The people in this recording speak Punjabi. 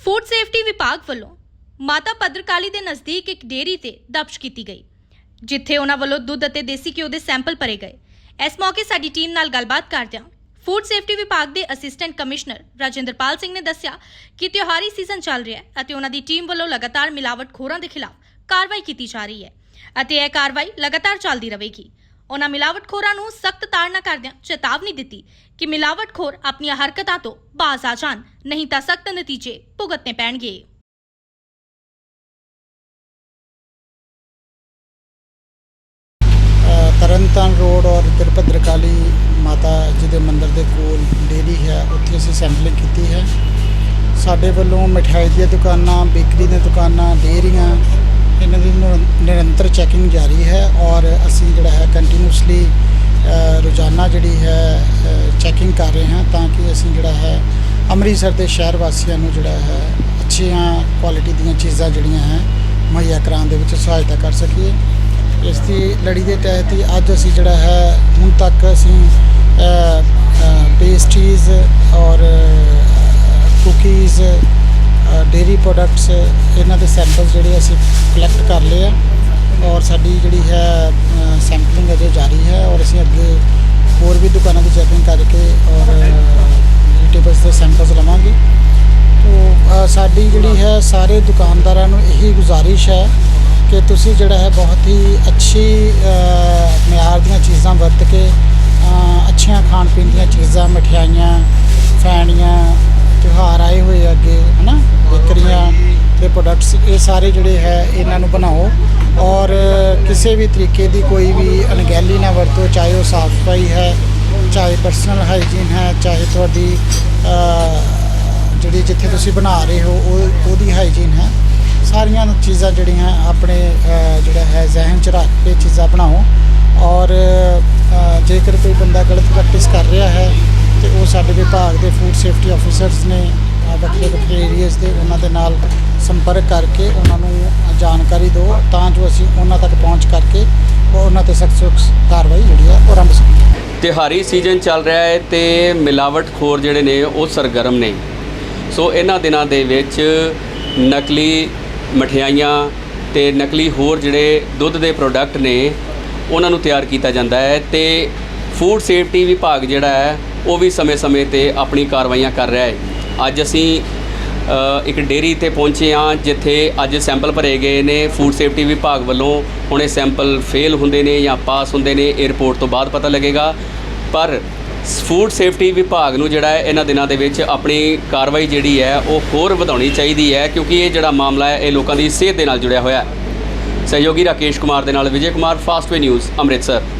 ਫੂਡ ਸੇਫਟੀ ਵਿਭਾਗ ਵੱਲੋਂ ਮਾਤਾ ਭਦਰਕਾਲੀ ਦੇ ਨਜ਼ਦੀਕ ਇੱਕ ਡੇਅਰੀ ਤੇ ਦਬਸ਼ ਕੀਤੀ ਗਈ, ਜਿੱਥੇ ਉਹਨਾਂ ਵੱਲੋਂ ਦੁੱਧ ਅਤੇ ਦੇਸੀ ਘਿਓ ਦੇ ਸੈਂਪਲ ਭਰੇ ਗਏ। ਇਸ ਮੌਕੇ ਸਾਡੀ ਟੀਮ ਨਾਲ ਗੱਲਬਾਤ ਕਰਦਿਆਂ ਫੂਡ ਸੇਫਟੀ ਵਿਭਾਗ ਦੇ ਅਸਿਸਟੈਂਟ ਕਮਿਸ਼ਨਰ ਰਾਜਿੰਦਰਪਾਲ ਸਿੰਘ ਨੇ ਦੱਸਿਆ ਕਿ ਤਿਉਹਾਰੀ ਸੀਜ਼ਨ ਚੱਲ ਰਿਹਾ ਹੈ ਅਤੇ ਉਹਨਾਂ ਦੀ ਟੀਮ ਵੱਲੋਂ ਲਗਾਤਾਰ ਮਿਲਾਵਟਖੋਰਾਂ ਦੇ ਖਿਲਾਫ ਕਾਰਵਾਈ ਕੀਤੀ ਜਾ ਰਹੀ ਹੈ ਅਤੇ ਇਹ ਕਾਰਵਾਈ ਲਗਾਤਾਰ ਚੱਲਦੀ ਰਹੇਗੀ। ਉਹਨਾਂ ਮਿਲਾਵਟਖੋਰਾਂ ਨੂੰ ਸਖਤ ਤਾੜਨਾ ਕਰਦਿਆਂ ਚੇਤਾਵਨੀ ਦਿੱਤੀ ਕਿ ਮਿਲਾਵਟਖੋਰ ਆਪਣੀਆਂ ਹਰਕਤਾਂ ਤੋਂ ਬਾਜ਼ ਆ ਜਾਣ, ਨਹੀਂ ਤਾਂ ਸਖਤ ਨਤੀਜੇ ਭੁਗਤਣੇ ਪੈਣਗੇ। ਤਰਨਤਾਰਨ ਰੋਡ ਔਰ ਤਿਰਪਤਰਕਾਲੀ ਮਾਤਾ ਜੀ ਦੇ ਮੰਦਿਰ ਦੇ ਕੋਲ ਡੇਅਰੀ ਹੈ, ਉੱਥੇ ਅਸੀਂ ਸੈਂਪਲਿੰਗ ਕੀਤੀ ਹੈ। ਸਾਡੇ ਵੱਲੋਂ ਮਠਿਆਈ ਦੀਆਂ ਦੁਕਾਨਾਂ, ਬੇਕਰੀ ਦੀਆਂ ਦੁਕਾਨਾਂ, ਡੇਅਰੀਆਂ ਇਹਨਾਂ ਦੀ ਨਿਰੰਤਰ ਚੈਕਿੰਗ ਜਾਰੀ ਹੈ ਔਰ ਅਸੀਂ ਜਿਹੜਾ ਹੈ ਕੰਟੀਨਿਊਸਲੀ ਰੋਜ਼ਾਨਾ ਜਿਹੜੀ ਹੈ ਚੈਕਿੰਗ ਕਰ ਰਹੇ ਹਾਂ ਤਾਂ ਕਿ ਅਸੀਂ ਜਿਹੜਾ ਹੈ ਅੰਮ੍ਰਿਤਸਰ ਦੇ ਸ਼ਹਿਰ ਵਾਸੀਆਂ ਨੂੰ ਜਿਹੜਾ ਹੈ ਅੱਛੀਆਂ ਕੁਆਲਿਟੀ ਦੀਆਂ ਚੀਜ਼ਾਂ ਜਿਹੜੀਆਂ ਹੈ ਮੁਹੱਈਆ ਕਰਾਉਣ ਦੇ ਵਿੱਚ ਸਹਾਇਤਾ ਕਰ ਸਕੀਏ। ਇਸ ਦੀ ਲੜੀ ਦੇ ਤਹਿਤ ਹੀ ਅੱਜ ਅਸੀਂ ਜਿਹੜਾ ਹੈ ਹੁਣ ਤੱਕ ਅਸੀਂ ਪ੍ਰੋਡਕਟਸ ਇਹਨਾਂ ਦੇ ਸੈਂਪਲਸ ਜਿਹੜੇ ਅਸੀਂ ਕਲੈਕਟ ਕਰ ਲਏ ਆ ਔਰ ਸਾਡੀ ਜਿਹੜੀ ਹੈ ਸੈਂਪਲਿੰਗ ਅਜੇ ਜਾਰੀ ਹੈ ਔਰ ਅਸੀਂ ਅੱਗੇ ਹੋਰ ਵੀ ਦੁਕਾਨਾਂ ਦੀ ਚੈਕਿੰਗ ਕਰਕੇ ਔਰ ਵੈਜੀਟੇਬਲਸ ਦੇ ਸੈਂਪਲਸ ਲਵਾਂਗੇ। ਤੋ ਸਾਡੀ ਜਿਹੜੀ ਹੈ, ਸਾਰੇ ਦੁਕਾਨਦਾਰਾਂ ਨੂੰ ਇਹੀ ਗੁਜ਼ਾਰਿਸ਼ ਹੈ ਕਿ ਤੁਸੀਂ ਜਿਹੜਾ ਹੈ, ਬਹੁਤ ਹੀ ਅੱਛੀ ਮਿਆਰ ਦੀਆਂ ਚੀਜ਼ਾਂ ਵਰਤ ਕੇ ਅੱਛੀਆਂ ਖਾਣ ਪੀਣ ਦੀਆਂ ਚੀਜ਼ਾਂ, ਮਠਿਆਈਆਂ, ਫੈਣੀਆਂ, ਤਿਉਹਾਰ ਆਏ ਹੋਏ ਅੱਗੇ, ਹਨਾ? ਬੇਕਰੀਆਂ ਦੇ ਇਹ ਸਾਰੇ ਜਿਹੜੇ ਹੈ, ਇਹਨਾਂ ਨੂੰ ਬਣਾਓ। ਔਰ ਕਿਸੇ ਵੀ ਤਰੀਕੇ ਦੀ ਕੋਈ ਵੀ ਅਣਗਹਿਲੀ ਨਾ ਵਰਤੋ, ਚਾਹੇ ਉਹ ਸਾਫ਼ ਸਫ਼ਾਈ ਹੈ, ਚਾਹੇ ਪਰਸਨਲ ਹਾਈਜੀਨ ਹੈ, ਚਾਹੇ ਤੁਹਾਡੀ ਜਿਹੜੀ ਜਿੱਥੇ ਤੁਸੀਂ ਬਣਾ ਰਹੇ ਹੋ, ਉਹ, ਉਹਦੀ ਹਾਈਜੀਨ ਹੈ। ਸਾਰੀਆਂ ਚੀਜ਼ਾਂ ਜਿਹੜੀਆਂ ਆਪਣੇ ਜਿਹੜਾ ਹੈ, ਜ਼ਿਹਨ ਚ ਰੱਖ ਕੇ ਚੀਜ਼ਾਂ ਬਣਾਓ। ਔਰ ਜੇਕਰ ਕੋਈ ਬੰਦਾ ਗਲਤ ਪ੍ਰੈਕਟਿਸ ਕਰ ਰਿਹਾ ਹੈ, ਤੇ ਉਹ ਸਾਡੇ ਵਿਭਾਗ ਦੇ ਫੂਡ ਸੇਫਟੀ ਆਫੀਸਰਸ ਨੇ ਵੱਖਰੇ ਵੱਖਰੇ ਏਰੀਆਜ਼ ਦੇ ਉਹਨਾਂ ਦੇ ਨਾਲ ਸੰਪਰਕ ਕਰਕੇ ਉਹਨਾਂ ਨੂੰ ਜਾਣਕਾਰੀ ਦਿਓ ਤਾਂ ਜੋ ਅਸੀਂ ਉਹਨਾਂ ਤੱਕ ਪਹੁੰਚ ਕਰਕੇ ਉਹਨਾਂ ਤੇ ਸਖਤ ਕਾਰਵਾਈ ਜਿਹੜੀ ਹੈ ਉਹ ਆਰੰਭ ਸਕੀਏ। ਤਿਉਹਾਰੀ ਸੀਜ਼ਨ ਚੱਲ ਰਿਹਾ ਹੈ ਤੇ ਮਿਲਾਵਟਖੋਰ ਜਿਹੜੇ ਨੇ ਉਹ ਸਰਗਰਮ ਨੇ। ਸੋ ਇਹਨਾਂ ਦਿਨਾਂ ਦੇ ਵਿੱਚ ਨਕਲੀ ਮਠਿਆਈਆਂ ਤੇ ਨਕਲੀ ਹੋਰ ਜਿਹੜੇ ਦੁੱਧ ਦੇ ਪ੍ਰੋਡਕਟ ਨੇ, ਉਹਨਾਂ ਨੂੰ ਤਿਆਰ ਕੀਤਾ ਜਾਂਦਾ ਹੈ ਤੇ ਫੂਡ ਸੇਫਟੀ ਵਿਭਾਗ ਜਿਹੜਾ ਹੈ, ਉਹ ਵੀ ਸਮੇਂ-ਸਮੇਂ ਤੇ ਆਪਣੀ ਕਾਰਵਾਈਆਂ ਕਰ ਰਿਹਾ ਹੈ। ਅੱਜ ਅਸੀਂ ਇੱਕ ਡੇਅਰੀ ਤੇ ਪਹੁੰਚੇ ਹਾਂ, ਜਿੱਥੇ ਅੱਜ ਸੈਂਪਲ ਭਰੇ ਗਏ ਨੇ। ਫੂਡ ਸੇਫਟੀ ਵਿਭਾਗ ਵੱਲੋਂ ਹੁਣ ਇਹ ਸੈਂਪਲ ਫੇਲ ਹੁੰਦੇ ਨੇ ਜਾਂ ਪਾਸ ਹੁੰਦੇ ਨੇ, ਇਹ ਰਿਪੋਰਟ ਤੋਂ ਬਾਅਦ ਪਤਾ ਲੱਗੇਗਾ। ਪਰ ਫੂਡ ਸੇਫਟੀ ਵਿਭਾਗ ਨੂੰ ਜਿਹੜਾ ਹੈ, ਇਹਨਾਂ ਦਿਨਾਂ ਦੇ ਵਿੱਚ ਆਪਣੀ ਕਾਰਵਾਈ ਜਿਹੜੀ ਹੈ, ਉਹ ਹੋਰ ਵਧਾਉਣੀ ਚਾਹੀਦੀ ਹੈ, ਕਿਉਂਕਿ ਇਹ ਜਿਹੜਾ ਮਾਮਲਾ ਹੈ, ਇਹ ਲੋਕਾਂ ਦੀ ਸਿਹਤ ਦੇ ਨਾਲ ਜੁੜਿਆ ਹੋਇਆ ਹੈ। ਸਹਿਯੋਗੀ ਰਾਕੇਸ਼ ਕੁਮਾਰ ਦੇ ਨਾਲ ਵਿਜੇ ਕੁਮਾਰ ਫਾਸਟਵੇ ਨਿਊਜ਼ ਅੰਮ੍ਰਿਤਸਰ।